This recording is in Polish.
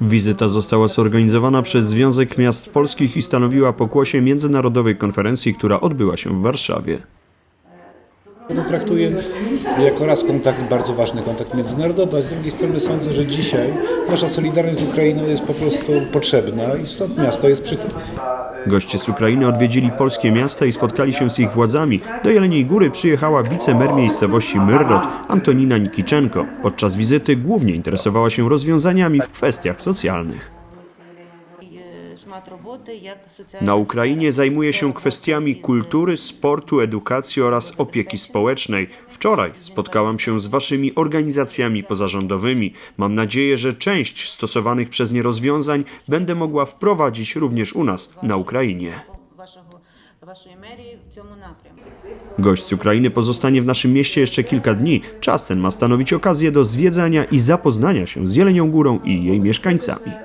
Wizyta została zorganizowana przez Związek Miast Polskich i stanowiła pokłosie międzynarodowej konferencji, która odbyła się w Warszawie. To traktuję jako raz kontakt, bardzo ważny kontakt międzynarodowy, a z drugiej strony sądzę, że dzisiaj nasza solidarność z Ukrainą jest po prostu potrzebna i stąd miasto jest przy tym. Goście z Ukrainy odwiedzili polskie miasta i spotkali się z ich władzami. Do Jeleniej Góry przyjechała wicemer miejscowości Myrrot Antonina Nikiczenko. Podczas wizyty głównie interesowała się rozwiązaniami w kwestiach socjalnych. Na Ukrainie zajmuje się kwestiami kultury, sportu, edukacji oraz opieki społecznej. Wczoraj spotkałam się z waszymi organizacjami pozarządowymi. Mam nadzieję, że część stosowanych przez nie rozwiązań będę mogła wprowadzić również u nas na Ukrainie. Gość z Ukrainy pozostanie w naszym mieście jeszcze kilka dni. Czas ten ma stanowić okazję do zwiedzania i zapoznania się z Jelenią Górą i jej mieszkańcami.